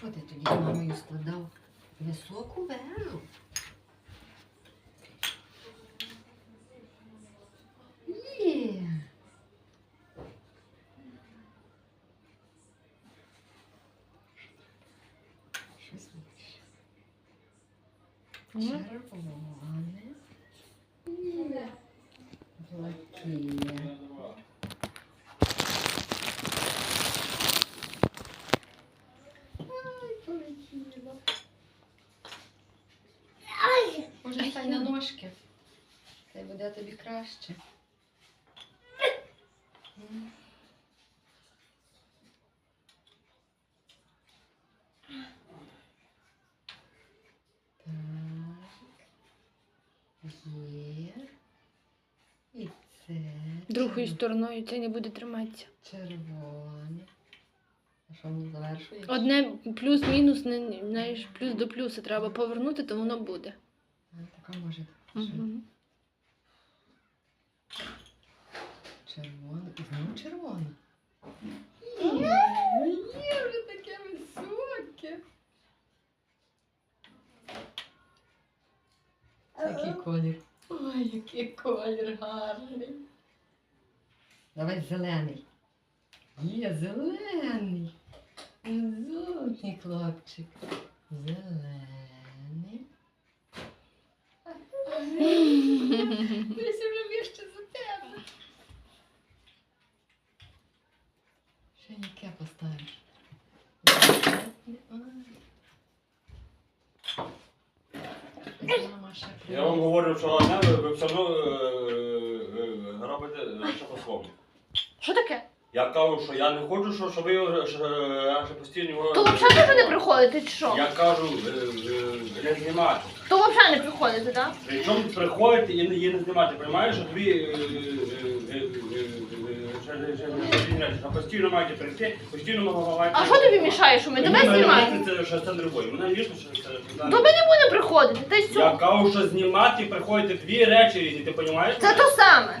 Чого ти тоді з мамою складав високу вежу? Є. Щось Червоне. Блакитне. Стань на ножки. Це буде тобі краще. Є. І це. Другою стороною це не буде триматися. Червоне. А що воно завершує? Одне плюс-мінус, не знаєш, плюс до плюса треба повернути, то воно буде. Така може. Угу. Червоне. І знову червоне. Є вже таке високе. Який колір. Ой, який колір гарний. Давай зелений. Є зелений. Золотий хлопчик. Зелений. Дивися вже вище за тебе. Ще яке поставиш? Я вам говорю, що одне, ви ви все одно е, е, робите по-своєму. Що таке? Я кажу, що я не хочу, що, щоб ви е, е, що постійно... То взагалі теж не приходите, чи що? Я кажу, е, е, не знімати. То взагалі не приходите, так? Причому приходити і не, і не знімати, розумієш, що тобі е, е, е, е, е, ще- ще- ще- ще- що постійно маєте прийти, постійно маєте... А що тобі мішає, що ми тебе знімаємо? Це що це другою. Вона вірно, що це... То ми не буде приходити, та й Я все. кажу, що знімати приходити дві речі різні, ти розумієш? Це то саме.